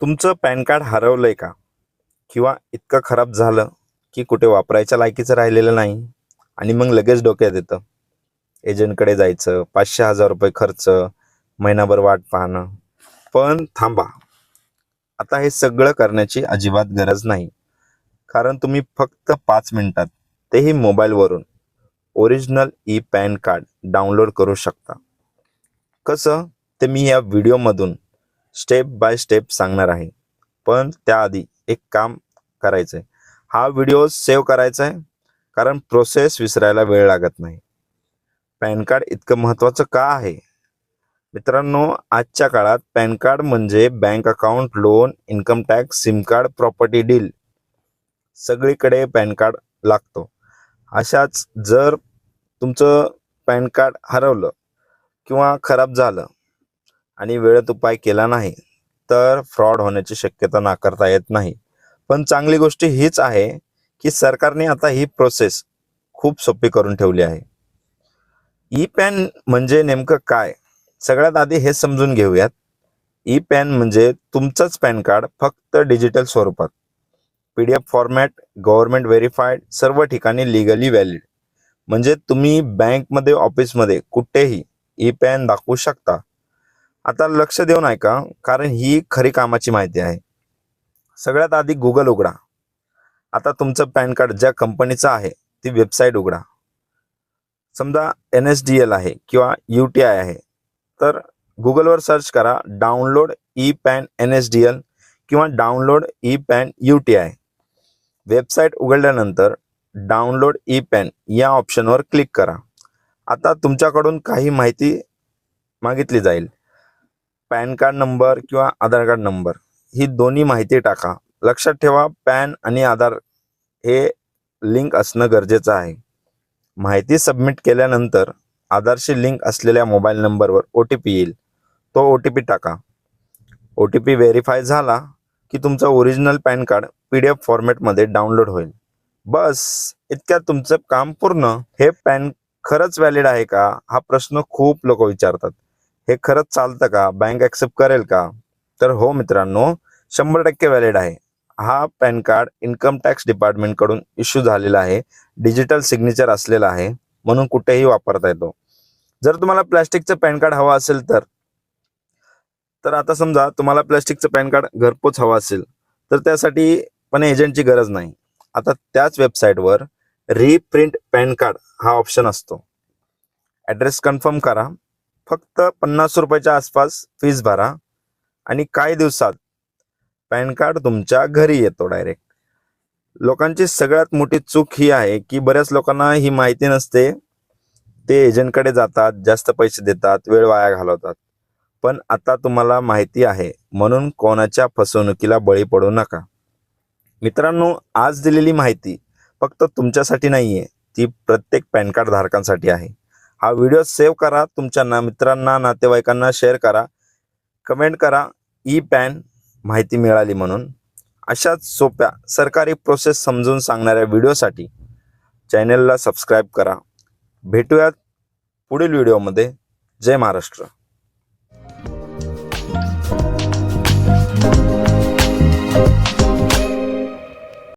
तुमचं pan card हरवलंय का? किंवा इतकं खराब झालं की कुठे वापरायच्या लायकीचं राहिलेलं नाही आणि मग लगेच डोक्यात येतं. एजंटकडे जायचं पाचशे हजार रुपये खर्च महिनाभर वाट पाहणं. पण थांबा. आता हे सगळं करण्याची अजिबात गरज नाही. कारण तुम्ही फक्त पाच मिनिटात तेही मोबाईलवरून original e PAN card download करू शकता. कसं? ते मी या व्हिडिओमधून स्टेप बाय स्टेप सांगणार आहे. पण त्याआधी एक काम करायचं आहे हा व्हिडिओ सेव्ह करायचा आहे कारण प्रोसेस विसरायला वेळ लागत नाही. पॅन कार्ड इतकं महत्त्वाचं का आहे? मित्रांनो आजच्या काळात पॅन कार्ड म्हणजे bank account loan income tax SIM card property deal. सगळीकडे पॅन कार्ड लागतो. अशाच जर तुमचं पॅन कार्ड हरवलं किंवा खराब झालं आणि वेळेत उपाय केला नाही तर फ्रॉड होण्याची शक्यता नाकारता येत नाही. पण चांगली गोष्ट हीच आहे की सरकारने आता ही प्रोसेस खूप सोपी करून ठेवली आहे. ई पॅन म्हणजे नेमकं काय? सगळ्यात आधी हे समजून घेऊयात. ई पॅन म्हणजे तुमचंच पॅन कार्ड फक्त डिजिटल स्वरूपात. P D F format government verified सर्व ठिकाणी लिगली व्हॅलिड म्हणजे तुम्ही बँकमध्ये ऑफिसमध्ये कुठेही ई पॅन दाखवू शकता. आता लक्ष देऊन ऐका कारण ही खरी कामाची माहिती आहे. सगळ्यात आधी गुगल उघडा. आता तुमचं पॅन कार्ड ज्या कंपनीचं आहे ती वेबसाईट उघडा. समजा एन एस डी एल आहे किंवा यू टी आय आहे तर गुगलवर सर्च करा download e PAN N S D L किंवा download e PAN U T I website उघडल्यानंतर डाउनलोड ई पॅन या ऑप्शनवर क्लिक करा. आता तुमच्याकडून काही माहिती मागितली जाईल. पॅन कार्ड नंबर किंवा आधार कार्ड नंबर ही दोन्ही माहिती टाका. लक्षात ठेवा पॅन आणि आधार हे लिंक असणं गरजेचं आहे. माहिती सबमिट केल्यानंतर आधारशी लिंक असलेल्या मोबाईल नंबरवर ओ टी पी येईल. तो ओ टी पी टाका. ओ टी पी व्हेरीफाय झाला की तुमचं original PAN card P D F फॉर्मॅटमध्ये डाउनलोड होईल. बस इतक्यात तुमचं काम पूर्ण. हे पॅन खरंच व्हॅलिड आहे का? हा प्रश्न खूप लोक विचारतात. हे खरंच चालतं का? बँक ॲक्सेप्ट करेल का? तर हो मित्रांनो शंभर टक्के व्हॅलिड आहे. हा पॅन कार्ड इन्कम टॅक्स डिपार्टमेंटकडून इश्यू झालेला आहे. डिजिटल सिग्नेचर असलेला आहे. म्हणून कुठेही वापरता येतो. जर तुम्हाला प्लॅस्टिकचं पॅन कार्ड हवं असेल तर तर आता समजा तुम्हाला प्लॅस्टिकचं पॅन कार्ड घरपोच हवं असेल तर त्यासाठी पण एजंटची गरज नाही. आता त्याच वेबसाईटवर रिप्रिंट पॅन कार्ड हा ऑप्शन असतो. ॲड्रेस कन्फर्म करा. फक्त पन्नास रुपयाच्या आसपास फीज भरा आणि काही दिवसात पॅन कार्ड तुमच्या घरी येतो डायरेक्ट लोकांची सगळ्यात मोठी चूक ही आहे की बऱ्याच लोकांना ही माहिती नसते. ते एजंटकडे जातात जास्त पैसे देतात वेळ वाया घालवतात. पण आता तुम्हाला माहिती आहे म्हणून कोणाच्या फसवणुकीला बळी पडू नका. मित्रांनो आज दिलेली माहिती फक्त तुमच्यासाठी नाही आहे ती प्रत्येक पॅन कार्ड धारकांसाठी आहे. हा व्हिडिओ सेव्ह करा. तुमच्या ना मित्रांना नातेवाईकांना शेअर करा. कमेंट करा. ई पॅन माहिती मिळाली म्हणून. अशाच सोप्या सरकारी प्रोसेस समजून सांगणाऱ्या व्हिडिओसाठी चॅनलला सबस्क्राईब करा. भेटूयात पुढील व्हिडिओमध्ये जय महाराष्ट्र.